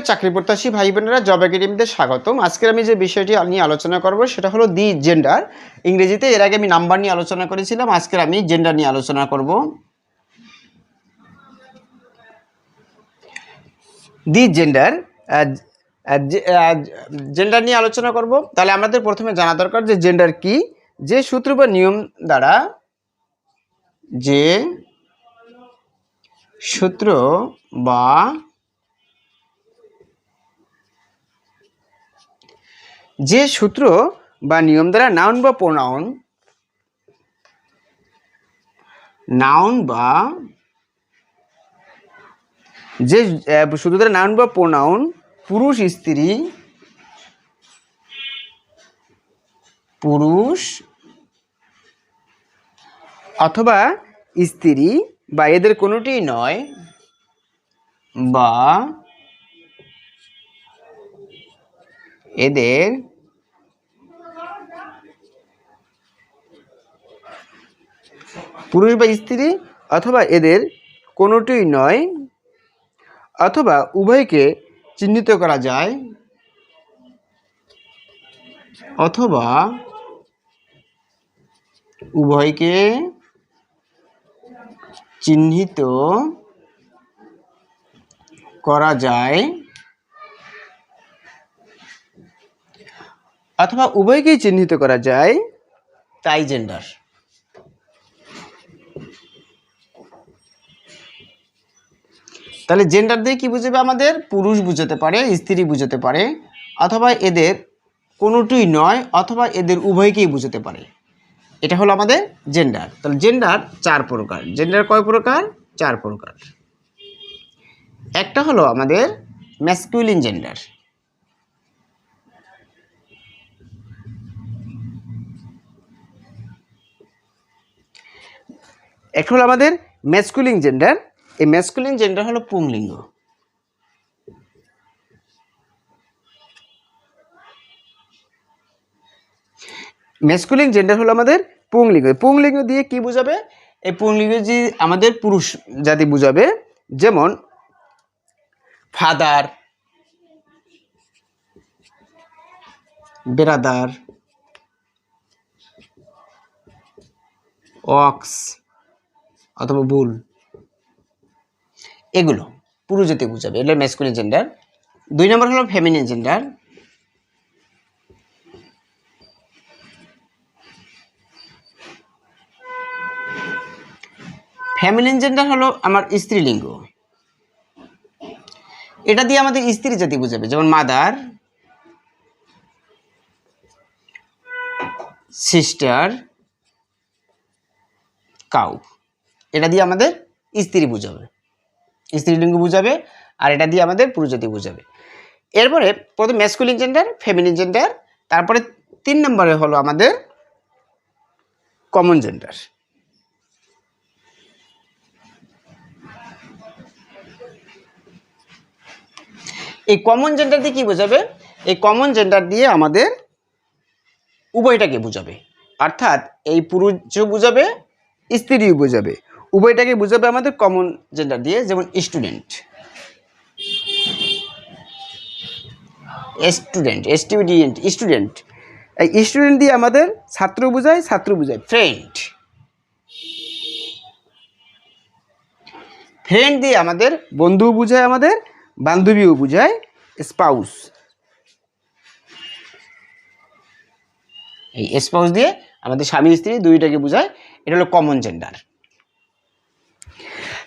প্রিয় চাকরি প্রত্যাশী ভাই বোনেরা জব একাডেমিতে স্বাগতম। আজকের আমি যে বিষয়টি নিয়ে আলোচনা করব, সেটা হলো দি জেন্ডার ইংরেজিতে এর আগে আমি নাম্বার নিয়ে আলোচনা করেছিলাম, আজকের আমি জেন্ডার নিয়ে আলোচনা করব। দি জেন্ডার জেন্ডার নিয়ে আলোচনা করব। তাহলে আমাদের প্রথমে জানা দরকার যে জেন্ডার কি। যে সূত্র বা নিয়ম দ্বারা যে সূত্র বা যে সূত্র বা নিয়ম দ্বারা নাউন বা প্রোনাউন নাউন বা যে সূত্র দ্বারা নাউন বা প্রোনাউন পুরুষ স্ত্রী, পুরুষ অথবা স্ত্রী বা এদের কোনোটি নয়, বা এদের পুরুষ বা স্ত্রী অথবা এদের কোনোটিই নয়, অথবা উভয়কে চিহ্নিত করা যায়। অথবা উভয়কে চিহ্নিত করা যায়। অথবা উভয়কেই চিহ্নিত করা যায়। তাই জেন্ডার। তাহলে জেন্ডার দিয়ে কি বুঝাবে আমাদের? পুরুষ বুঝাতে পারে, স্ত্রী বুঝাতে পারে, অথবা এদের কোনোটিই নয়, অথবা এদের উভয়কেই বুঝাতে পারে। এটা হলো আমাদের জেন্ডার তাহলে জেন্ডার চার প্রকার। জেন্ডার কয় প্রকার? চার প্রকার। একটা হলো আমাদের ম্যাসকুলিন জেন্ডার একটা হলো আমাদের ম্যাসকুলিন জেন্ডার এই ম্যাসকুলিন জেন্ডার হলো পুংলিঙ্গ। ম্যাসকুলিন জেন্ডার হলো আমাদের পুংলিঙ্গ। পুংলিঙ্গ দিয়ে কি বোঝাবে? এই পুংলিঙ্গ যে আমাদের পুরুষ জাতি বোঝাবে, যেমন ফাদার বেরাদার অক্স অথবা বুল এগুলো, পুরুষ জাতি বোঝাবে। এগুলো ম্যাসকুলিন জেন্ডার দুই নম্বর হলো ফেমিনিন জেন্ডার ফ্যামিলিন জেন্ডার হলো আমার স্ত্রীলিঙ্গ। এটা দিয়ে আমাদের স্ত্রী জাতি বোঝাবে, যেমন মাদার সিস্টার কাউ এটা দিয়ে আমাদের স্ত্রী বুঝাবে। স্ত্রীলিঙ্গ বুঝাবে আর এটা দিয়ে আমাদের পুরুষ জাতি বুঝাবে। এরপরে প্রথম ম্যাসকুলিন জেন্ডার ফেমিনিন জেন্ডার তারপরে তিন নম্বরে হলো আমাদের কমন জেন্ডার এই কমন জেন্ডার দিয়ে কি বোঝাবে? এই কমন জেন্ডার দিয়ে আমাদের উভয়টাকে বোঝাবে। অর্থাৎ এই পুরুষও বোঝাবে, স্ত্রীও বোঝাবে। উভয়টাকে বোঝাবে আমাদের কমন জেন্ডার দিয়ে, যেমন স্টুডেন্ট স্টুডেন্ট স্টুডেন্ট স্টুডেন্ট এই স্টুডেন্ট দিয়ে আমাদের ছাত্র বোঝায় ছাত্র বোঝায় ফ্রেন্ড ফ্রেন্ড দিয়ে আমাদের বন্ধু বোঝায় আমাদের, বান্ধবীও বোঝায় স্পাউস এই স্পাউস দিয়ে আমাদের স্বামী স্ত্রী দুইটাকে বোঝায়, এটা হলো কমন জেন্ডার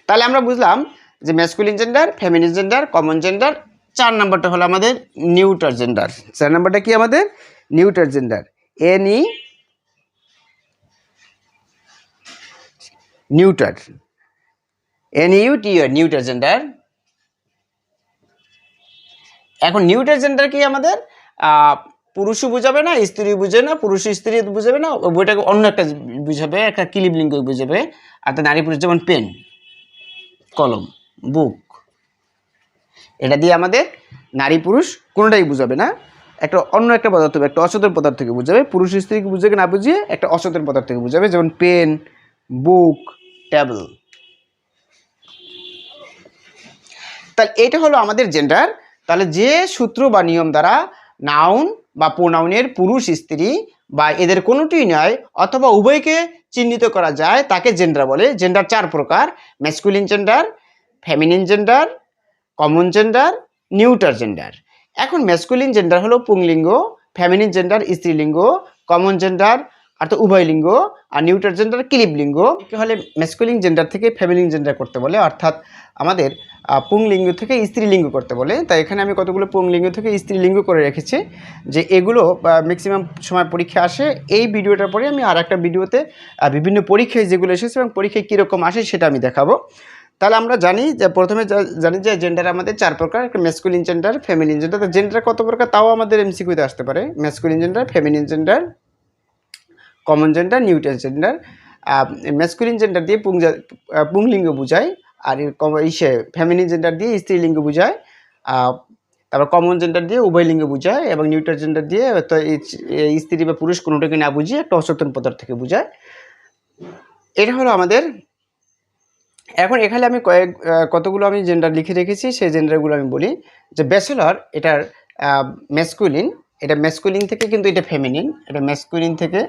তাহলে আমরা বুঝলাম যে masculine gender feminine gender common gender চার নাম্বারটা হলো আমাদের নিউটার জেন্ডার চার নাম্বারটা কি আমাদের? Neuter gender N E neuter N U T neuter gender এখন নিউটার জেন্ডার কি আমাদের? পুরুষও বুঝাবে না, স্ত্রী বুঝে না, পুরুষ স্ত্রী বুঝাবে না বইটাকে অন্য একটা বুঝাবে, একটা কিলিপ লিঙ্গ বুঝাবে, আর নারী পুরুষ যেমন পেন কলম বুক এটা দিয়ে আমাদের নারী পুরুষ কোনোটাই বুঝাবে না। একটা অন্য একটা পদার্থ, একটা অচেতন পদার্থকে বুঝাবে। পুরুষ স্ত্রীকে বুঝাবে না বুঝিয়ে একটা অচেতন পদার্থকে বুঝাবে, যেমন পেন বুক টেবল তাহলে এটা হলো আমাদের জেন্ডার তাহলে যে সূত্র বা নিয়ম দ্বারা নাউন বা প্রোনাউনের পুরুষ স্ত্রী বা এদের কোনোটি নয়, অথবা উভয়কে চিহ্নিত করা যায় তাকে জেন্ডার বলে। জেন্ডার চার প্রকার। Masculine gender feminine gender common gender neuter gender এখন ম্যাসকুলিন জেন্ডার হলো পুংলিঙ্গ ফ্যামিনিন জেন্ডার স্ত্রীলিঙ্গ কমন জেন্ডার অর্থাৎ উভয় লিঙ্গ, আর নিউটার জেন্ডার ক্লিব লিঙ্গ। হলে ম্যাসকুলিন জেন্ডার থেকে ফেমিনিন জেন্ডার করতে বলে, অর্থাৎ আমাদের পুংলিঙ্গ থেকে স্ত্রীলিঙ্গ করতে বলে। তাই এখানে আমি কতগুলো পুংলিঙ্গ থেকে স্ত্রীলিঙ্গ করে রেখেছি, যে এগুলো ম্যাক্সিমাম সময় পরীক্ষা আসে। এই ভিডিওটার পরে আমি আর একটা ভিডিওতে বিভিন্ন পরীক্ষায় যেগুলো এসেছে এবং পরীক্ষায় কীরকম আসে সেটা আমি দেখাবো। তাহলে আমরা জানি যে, প্রথমে জানি যে জেন্ডার আমাদের চার প্রকার, একটা masculine gender feminine gender gender কত প্রকার? তাও আমাদের এমসিকিউতে আসতে পারে। Masculine gender feminine gender common gender neutral gender masculine gender দিয়ে পুংজা পুংলিঙ্গ বোঝায়, আর ইসে ফেমিনিন জেন্ডার দিয়ে স্ত্রীলিঙ্গ বোঝায় তারপর কমন জেন্ডার দিয়ে উভয় লিঙ্গ বোঝায়, এবং নিউট্রাল জেন্ডার দিয়ে তো স্ত্রী বা পুরুষ কোনোটাকে না বুঝিয়ে একটা অচেতন পদার্থকে বোঝায়। এটা হলো আমাদের, এখন এখানে আমি কয়েক কতগুলো আমি জেন্ডার লিখে রেখেছি, সেই জেন্ডারগুলো আমি বলি। যে ব্যাচেলর এটার মেসকুলিন এটা মেসকুলিন থেকে কিন্তু এটা ফেমিনিন এটা মেসকুলিন থেকে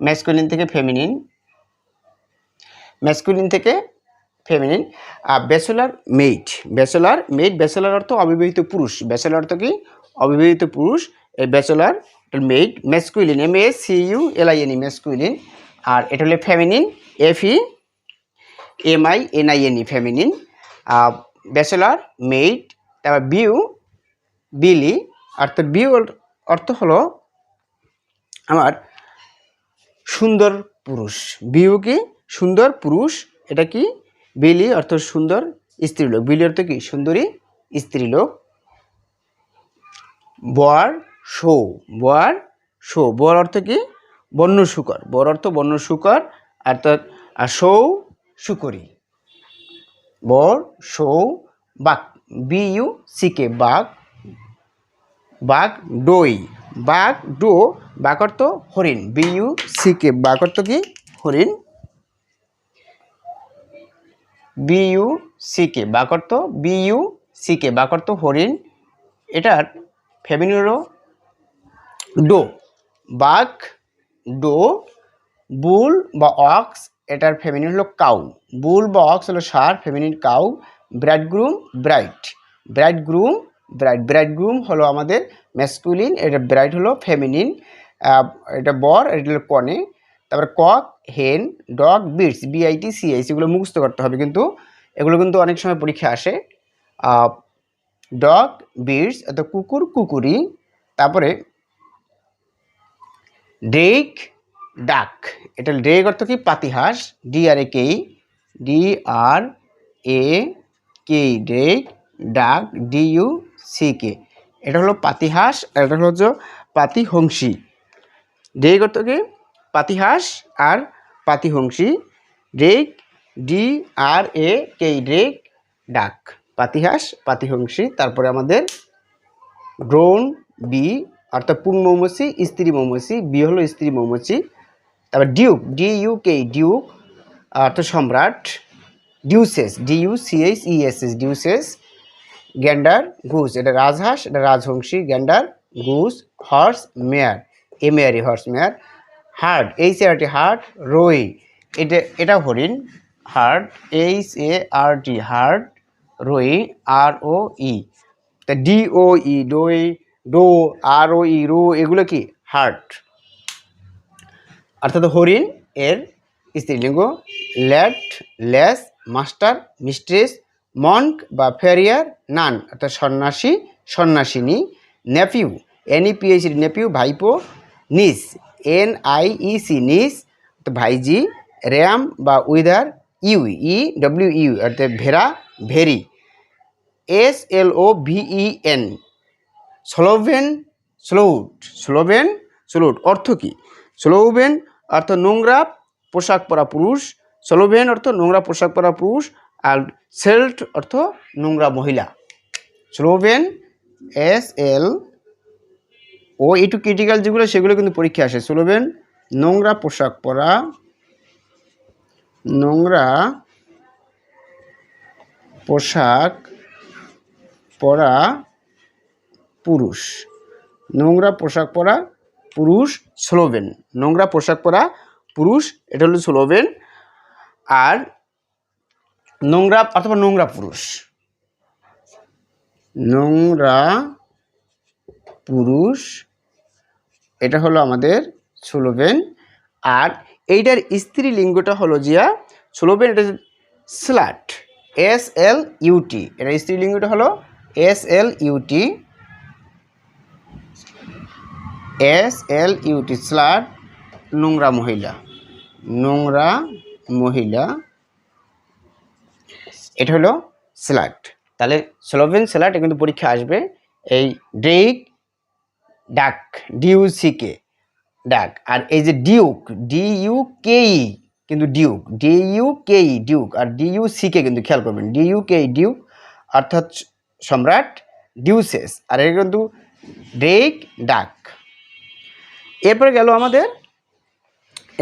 মেসকুলিন থেকে ফেমিনিন মেসকুলিন থেকে ফেমিনিন আর bachelor mate bachelor mate bachelor অর্থ অবিবাহিত পুরুষ ব্যাচেলার অর্থ কি? অবিবাহিত পুরুষ, এই bachelor mate masculine M A C U L masculine আর এটা হলো feminine F E M I N I N E feminine bachelor mate তারপর বিউ, বিলি অর্থাৎ বিউ অর্থ হলো আমার সুন্দর পুরুষ। বিউ কি সুন্দর পুরুষ? এটা কি বিলি অর্থ সুন্দর স্ত্রীলোক। বিলি অর্থ কি সুন্দরী স্ত্রীলোক? বর শো। বর শো। বর অর্থ কি বন্য শুকর। বর অর্থ বন্য শুকর, অর্থাৎ, আর সৌ শুকরি। বর সৌ বাক। বি ইউ সিকে বাঘ বাঘ ডই। বাঘ, ডো অর্থ হরিণ। বি, ইউ সিকে অর্থ কি? হরিণ। বি, ইউ সিকে বাঘ অর্থ বি, ইউ সিকে অর্থ হরিণ। এটার ফেমিনিন হলো ডো। বাঘ, ডো, বুল বা অক্স, এটার ফেমিনিন হলো কাউ বুল বা অক্স হলো সার feminine cow bride groom, bride. Bride groom bride groom হলো আমাদের ম্যাসকুলিন এটা ব্রাইড হলো ফেমিনিন এটা বর এটা হলো কনে। তারপরে cock hen dog bits BIT সিআইস এগুলো মুখস্থ করতে হবে কিন্তু। এগুলো কিন্তু অনেক সময় পরীক্ষা আসে। ডগ বিটস অর্থাৎ কুকুর, কুকুরি। তারপরে ডেক, ডাক। এটা ডেক অর্থ কি? পাতিহাস D R A K D R A K drake, duck D U C K এটা হলো পাতিহাস এটা হলো হচ্ছে পাতিহংসী। ডেক অর্থ কি? পাতিহাস আর পাতিহংসী। Drake D R A K drake duck. পাতিহাস, পাতিহংসী, তারপরে আমাদের ড্রোন বি অর্থাৎ পুং মৌমাছি, স্ত্রী মৌমাছি বি হলো স্ত্রী মৌমাছি। তারপর duke D U K duke, অর্থাৎ সম্রাট, duchess D U C H E S S duchess. Gander goose এটা রাজহাঁস, এটা রাজহংসী গ্যান্ডার ঘুষ হর্স, মেয়ার, এ mare horse, mare hart H R T hart roe, এটা এটা হরিণ hart H A R T hart roe, R O E, তা D O E, doe, doe, R O E, roe, এগুলো কি? Hart. অর্থাৎ হরিণ এর স্ত্রীলিঙ্গ, lad lass master, mistress monk বা ফেরিয়ার নান, অর্থাৎ সন্ন্যাসী, সন্ন্যাসিনী, নেপিউ এনইপিএইচ নেপিউ, ভাইপো, নিস এন আই ই সি নিস ভাইজি, র্যাম বা wether, ewe, E, W, U, অর্থাৎ ভেরা very S L O V E N, sloven, slut sloven, slut অর্থ কী? স্লোভেন অর্থ নোংরা পোশাক পরা পুরুষ, স্লোভেন অর্থ নোংরা পোশাক পরা পুরুষ আর সেল্ট অর্থ নোংরা মহিলা। স্লোভেন, এস, এল, ও একটু ক্রিটিক্যাল যেগুলো, সেগুলো কিন্তু পরীক্ষা আসে। স্লোভেন, নোংরা পোশাক পরা, নোংরা পোশাক পরা পুরুষ। নোংরা পোশাক পরা পুরুষ, স্লোভেন। নোংরা পোশাক পরা পুরুষ, এটা হলো স্লোভেন। আর নোংরা অথবা নোংরা পুরুষ। নোংরা পুরুষ, এটা হলো আমাদের স্লোভেন। আর এইটার স্ত্রী লিঙ্গটা হলো জিয়া, স্লোভেন এটা স্লাট এস এল ইউটি এটা স্ত্রী লিঙ্গটা হলো S L U T S L U T slut নোংরা মহিলা নোংরা মহিলা। এটা হলো স্লাট তাহলে স্লোভেন স্লাট কিন্তু পরীক্ষা আসবে এই ড্রেক ডাক ডিউসিকে ডাক আর এই যে duke D U K E কিন্তু duke D U K E duke আর ডিইউ সিকে কিন্তু খেয়াল করবেন ডিইউ কেই ডিউক অর্থাৎ সম্রাট ডিউসেস আর এটা কিন্তু ড্রেক ডাক এরপরে গেল আমাদের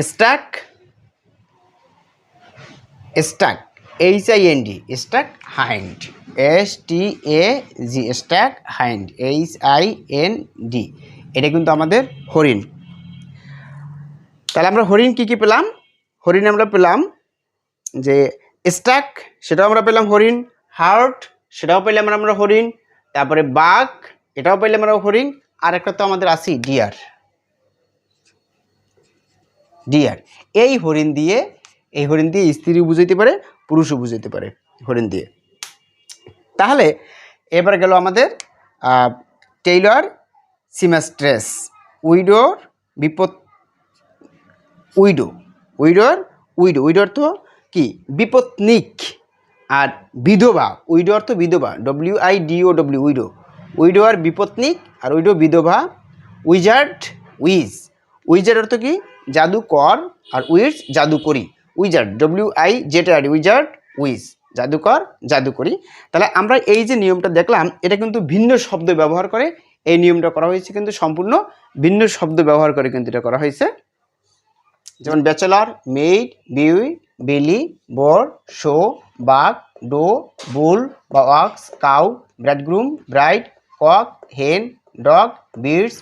stag stag H I N D stag hind S T A G stag hind H I N D এটা কিন্তু আমাদের হরিণ। তাহলে আমরা হরিণ কী কী পেলাম? হরিণ আমরা পেলাম যে স্টাক সেটাও আমরা পেলাম হরিণ। হার্ট সেটাও পেলাম আমরা হরিণ। তারপরে বাঘ, এটাও পেলাম আমরা হরিণ। আর একটা তো আমাদের আসি ডিয়ার ডিয়ার এই হরিণ দিয়ে এই হরিণ দিয়ে স্ত্রী বুঝাইতে পারে, পুরুষও বুঝাইতে পারে হরিণ দিয়ে। তাহলে এবার গেল আমাদের টেইলর সিমাস্ট্রেস উইডোর বিপদ উইডো উইডোর উইডো উইডো অর্থ কি? বিপত্নিক আর বিধবা উইডো অর্থ বিধবা W I D O W widow widow আর বিপত্নিক আর উইডো বিধবা। উইজার্ড উইজ উইজার্ড অর্থ কি? জাদুকর আর witch জাদুকরি। Wizard W I Z R wizard witch জাদুকর, জাদুকরি। তাহলে আমরা এই যে নিয়মটা দেখলাম, এটা কিন্তু ভিন্ন শব্দ ব্যবহার করে এই নিয়মটা করা হয়েছে, কিন্তু সম্পূর্ণ ভিন্ন শব্দ ব্যবহার করে কিন্তু এটা করা হয়েছে। যেমন ব্যাচেলার, মেইড, বিউই, বিলি, boar, show, buck, doe, bull বা ox cow bridegroom bride, cock, hen, dog bitch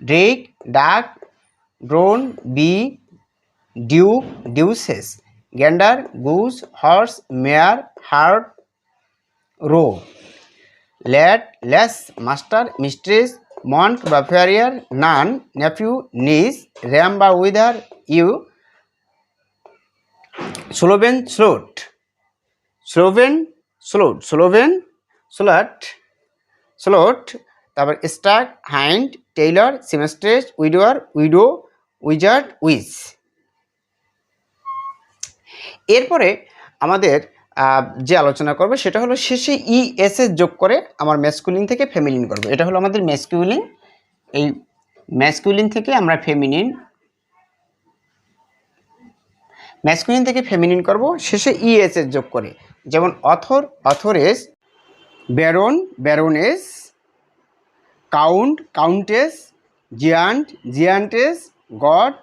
drake, duck, drone, bee duke duchess, gander, goose, horse, mare, hart, roe. Lad lass master, mistress, monk বা friar nun, nephew, niece, ram বা wether, ewe. Sloven, slut. Sloven slut. Sloven, slut. Slut. তারপর stag hind, tailor, seamstress, widower, widow, wizard witch এরপরে আমাদের যে আলোচনা করবে সেটা হলো শেষে ই এস এস যোগ করে আমার ম্যাসকুলিন থেকে ফেমিলিন করবে। এটা হলো আমাদের ম্যাসকুলিন এই ম্যাসকুলিন থেকে আমরা ফেমিনিন ম্যাসকুলিন থেকে ফেমিনিন করব। শেষে ই এস এস যোগ করে। যেমন author, authoress, baron, baroness, count, countess, giant, giantess god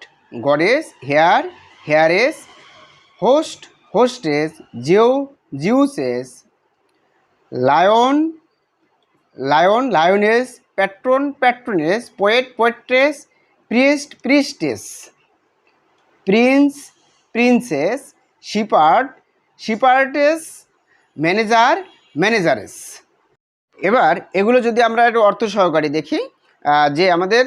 goddess, heir, heiress host, hostess, Jew, Jewess, lion lion, lioness, patron, patroness, poet, poetess priest priestess prince, princess, shepherd, shepherdess, manager, manageress. এবার এগুলো যদি আমরা একটু অর্থ সহকারী দেখি যে আমাদের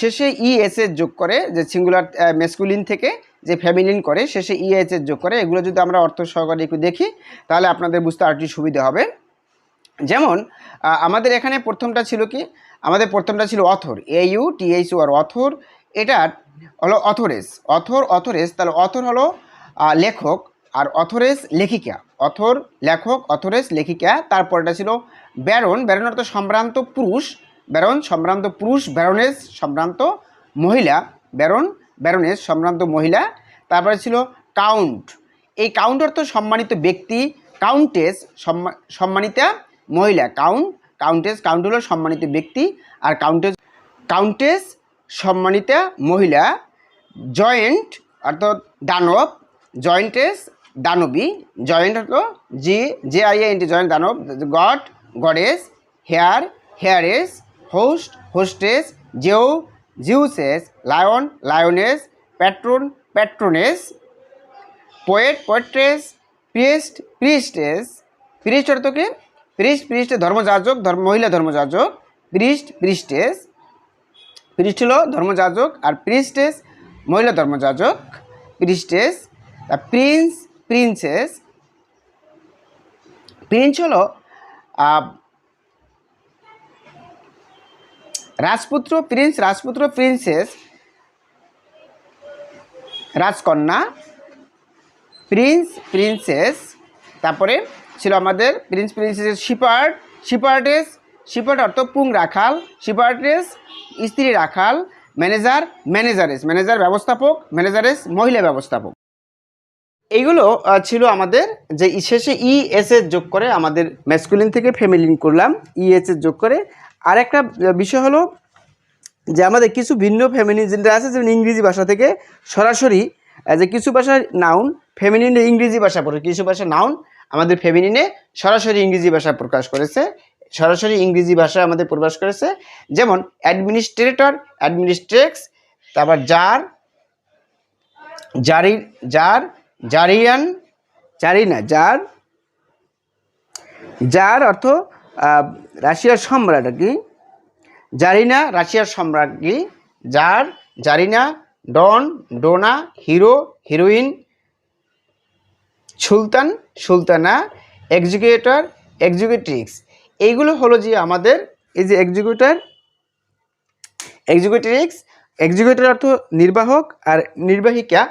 শেষে ই এস যোগ করে, যে সিঙ্গুলার মেসকুলিন থেকে যে ফ্যামিলিন করে শেষে ই এস যোগ করে। এগুলো যদি আমরা অর্থ সহকারে একটু দেখি, তাহলে আপনাদের বুঝতে আরটি সুবিধা হবে। যেমন আমাদের এখানে প্রথমটা ছিল কি? আমাদের প্রথমটা ছিল author A U T H R author. এটার হলো অথরেস। অথর, অথরেস, তাহলে অথর হলো লেখক, আর অথরেস লেখিকা। অথর, লেখক, অথরেস লেখিকা। তারপরটা ছিল ব্যারন। ব্যারন অর্থ সম্ভ্রান্ত পুরুষ। ব্যারন, সম্ভ্রান্ত পুরুষ, ব্যারনেস, সম্ভ্রান্ত মহিলা। ব্যারন ব্যারনেস, সম্ভ্রান্ত মহিলা। তারপরে ছিল কাউন্ট। এই কাউন্ট অর্থ সম্মানিত ব্যক্তি, কাউন্টেস সম্মা- সম্মানিতা মহিলা। কাউন্ট, কাউন্টেস, কাউন্ট হলো সম্মানিত ব্যক্তি আর কাউন্টেস কাউন্টেস সম্মানিতা মহিলা। জয়েন্ট অর্থাৎ দানব, জয়েন্টেস দানবী। জয়েন্ট হলো G J I N T giant দানব, god, goddess, heir, heiress, host, hostess, Jew Jewess, lion, lioness, patron, patroness, poet, poetess priest priestess priest অর্থ কি? প্রিস্ট প্রিস্ট ধর্মযাজক, ধর্ম, মহিলা ধর্মযাজক প্রিস্ট প্রিস্টেস প্রিস্ট হলো ধর্মযাজক আর প্রিস্টেস মহিলা ধর্মযাজক। Priestess prince, princess. প্রিন্স হলো রাজপুত্র প্রিন্স, রাজপুত্র প্রিন্সেস, রাজকন্যা, প্রিন্স, প্রিন্সেস, তারপরে ছিল আমাদের প্রিন্স প্রিন্সেস শিপার্ড, শিপার্ডেস শিপার্ট অর্থ পুং রাখাল, শিপার্ডেস স্ত্রী রাখাল, ম্যানেজার, ম্যানেজারেস, ম্যানেজার ব্যবস্থাপক, ম্যানেজারেস মহিলা ব্যবস্থাপক। এইগুলো ছিল আমাদের যে শেষে ই এস এর যোগ করে আমাদের ম্যাসকুলিন থেকে ফেমিলিন করলাম ই এস এর যোগ করে আর একটা বিষয় হলো যে আমাদের কিছু ভিন্ন ফেমিনিন যেটা আছে যেমন ইংরেজি ভাষা থেকে সরাসরি যে কিছু ভাষার নাউন ফেমিনিনে ইংরেজি ভাষা পড়ে কিছু ভাষা নাউন আমাদের ফেমিনিনে সরাসরি ইংরেজি ভাষা প্রকাশ করেছে সরাসরি ইংরেজি ভাষা আমাদের প্রকাশ করেছে যেমন অ্যাডমিনিস্ট্রেটর অ্যাডমিনিস্ট্রেক্স তারপর জার জারি জার জারিয়ান জার জার অর্থ আহ, রাশিয়ার সম্রাট আর কি, জারিনা, রাশিয়ার সম্রাজ্ঞী tsar, tsarina, don, donna, hero, heroine, sultan, sultana, executor, executrix. এইগুলো হলো যে আমাদের এই যে এক্সিকিউটর, এক্সিকিউটিক্স, এক্সিকিউটর অর্থ নির্বাহক আর নির্বাহিকা,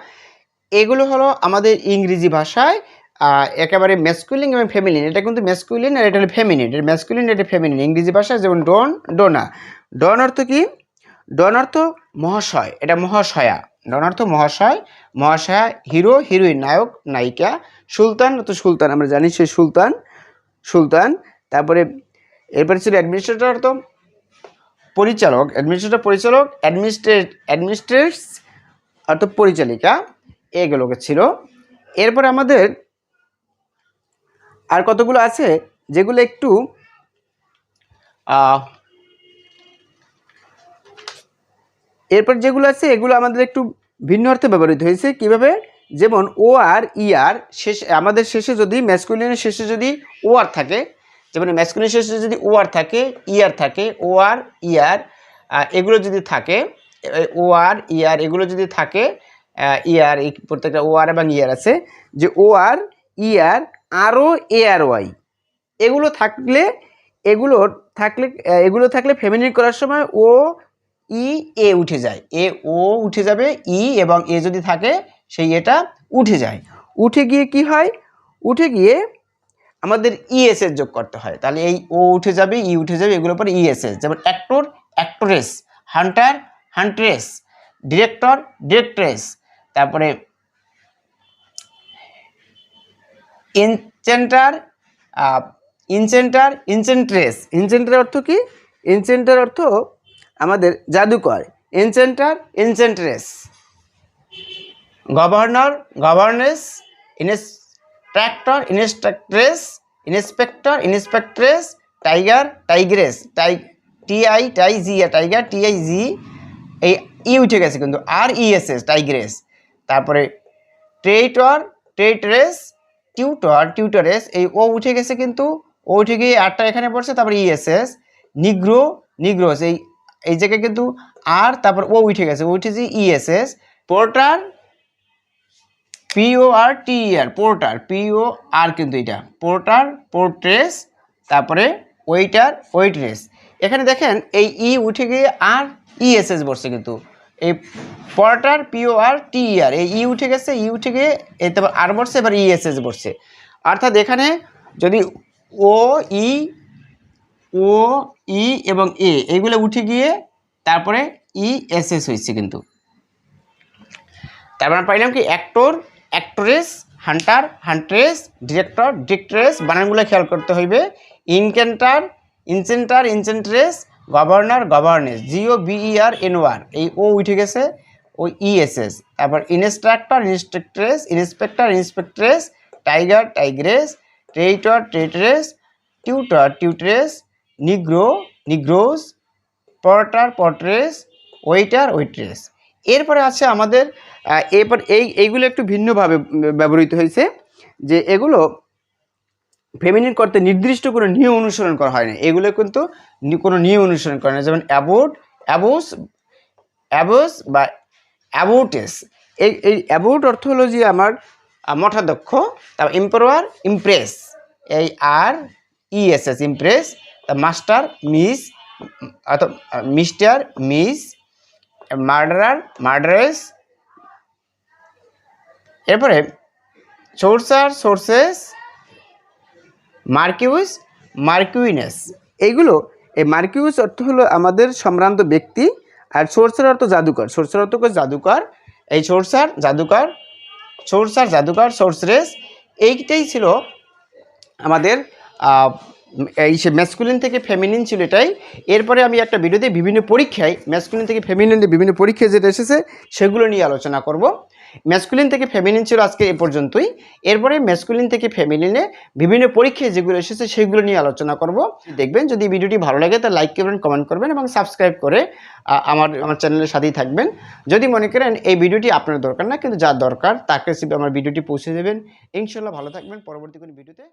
এগুলো হলো আমাদের ইংরেজি ভাষায় একেবারে ম্যাসকুলিন এবং ফেমিনিন এটা কিন্তু ম্যাসকুলিন আর এটা হলো ফেমিনিন এটা ম্যাসকুলিন এটা ফেমিনিন ইংরেজি ভাষায় যেমন ডন ডোনা ডন অর্থ কি? ডন অর্থ মহাশয়। এটা মহাশয়া। ডন অর্থ মহাশয়। মহাশয়া হিরো হিরোইন নায়ক, নায়িকা। সুলতান, অর্থ সুলতান। আমরা জানি সে সুলতান। সুলতান। তারপরে, এরপরে ছিল অ্যাডমিনিস্ট্রেটর অর্থ পরিচালক। অ্যাডমিনিস্ট্রেটর পরিচালক অ্যাডমিনিস্ট্রেট অ্যাডমিনিস্ট্রেটস অর্থাৎ পরিচালিকা। এগুলোকে ছিল। এরপর আমাদের আর কতগুলো আছে? যেগুলো একটু এরপর যেগুলো আছে, এগুলো আমাদের একটু ভিন্ন অর্থে ব্যবহৃত হয়েছে। কীভাবে? যেমন ও আর ই আর শেষ, আমাদের শেষে যদি ম্যাসকুলিনের শেষে যদি ও আর থাকে, যেমন ম্যাসকুলিনের শেষে যদি ও আর থাকে ই আর থাকে ও আর ই আর এগুলো যদি থাকে ও আর ই আর এগুলো যদি থাকে ইয়ার এই প্রত্যেকটা ও আর এবং ইয়ার আছে, যে ও আর ই আর আরও এ আর ওয়াই। এগুলো থাকলে এগুলো থাকলে এগুলো থাকলে ফেমিনিন করার সময় ও, ই, এ উঠে যায়। এ, ও উঠে যাবে, ই এবং এ যদি থাকে, সেই এটা উঠে যায়। উঠে গিয়ে কি হয়? উঠে গিয়ে আমাদের ইএসএস যোগ করতে হয়। তাহলে এই ও উঠে যাবে, ই উঠে যাবে, এগুলোর পরে ইএসএস যেমন actor actress hunter huntress director directress তারপরে ইনচেন্টার ইনচেন্টার ইনচেন্ট্রেস ইনচেন্টার অর্থ কি? ইনচেন্টার অর্থ আমাদের জাদুকর। Enchanter enchantress governor, governess instructor instructress inspector, inspectress, tiger, tigress. Tie, TI tie G tiger T I G এই ই উঠে গেছে কিন্তু আর ইএসএস টাইগ্রেস। তারপরে ট্রেটর ট্রেটরেস টিউটর টিউটরেস এই ও উঠে গেছে কিন্তু, ও উঠে গিয়ে আরটা এখানে পড়ছে, তারপরে ইএসএস নিগ্রো নিগ্রোস এই এই জায়গায় কিন্তু আর, তারপর ও উঠে গেছে উঠেছে E S S porter P O R T R porter P O R কিন্তু এটা পোর্টার পোর্ট্রেস তারপরে ওয়েটার ওয়েট্রেস এখানে দেখেন এই ই উঠে গিয়ে আর ইএসএস বসছে কিন্তু। এই পোর্টার পিও আর টি আর এই ই উঠে গেছে ই উঠে গিয়ে এই তারপর আর বসছে এবার ইএসএস বসছে। অর্থাৎ এখানে যদি ও ই ও ই এবং এ এগুলো উঠে গিয়ে তারপরে ই এস এস হয়েছে কিন্তু। তারপর পাইলাম কি actor actress hunter huntress director directress বানানগুলো খেয়াল করতে হইবে। Enchanter enchanter enchantress governor, governess G O V E R N O R এই ও উঠে গেছে ও ইএসএস তারপর instructor, instructress, inspector, inspectress, tiger, tigress traitor traitress tutor, tutress, negro, negress, porter, portress, waiter, waitress. এরপরে আছে আমাদের এরপর এই, এইগুলো একটু ভিন্নভাবে ব্যবহৃত হয়েছে, যে এগুলো ফেমিনিন করতে নির্দিষ্ট কোনো নিয়ম অনুসরণ করা হয় না এগুলো কিন্তু কোনো নিয়ম অনুসরণ করে না। যেমন অ্যাবোট অ্যাবোস অ্যাবোস বা অ্যাবোটেস। এই এই অ্যাবোট অর্থ হলো যে আমার মঠাধ্যক্ষ, তারপর এম্পারোয়ার ইমপ্রেস। এই আর ইএসএস ইমপ্রেস, তা মাস্টার, মিস অথবা মিস্টার, মিস, মার্ডারার, মার্ডারেস। এরপরে সোর্সার, সোর্সেস মার্কিউস, মার্কিউইনেস। এইগুলো এই মার্কিউস অর্থ হলো আমাদের সম্ভ্রান্ত ব্যক্তি আর সোর্সার অর্থ জাদুকর। সোর্সার অর্থ জাদুকর। এই সোর্সার জাদুকর সোর্সার জাদুকর সোর্সরেস এইটাই ছিল আমাদের এই সে ম্যাসকুলিন থেকে ফেমিনিন ছিল এটাই। এরপরে আমি একটা ভিডিওতে বিভিন্ন পরীক্ষায় ম্যাসকুলিন থেকে ফেমিনিন বিভিন্ন পরীক্ষায় যেটা এসেছে, সেগুলো নিয়ে আলোচনা করব। ম্যাসকুলিন থেকে ফেমিনিন ছিল আজকে এ পর্যন্তই। এরপরে ম্যাসকুলিন থেকে ফেমিনিনে বিভিন্ন পরীক্ষায় যেগুলো এসেছে সেগুলো নিয়ে আলোচনা করব। দেখবেন যদি ভিডিওটি ভালো লাগে তা লাইক করবেন কমেন্ট করবেন এবং সাবস্ক্রাইব করে আমার আমার চ্যানেলের সাথেই থাকবেন। যদি মনে করেন এই ভিডিওটি আপনার দরকার না, কিন্তু যা দরকার তাকে আমার ভিডিওটি পৌঁছে দেবেন। ইনশাল্লাহ ভালো থাকবেন। পরবর্তী কোনো ভিডিওতে।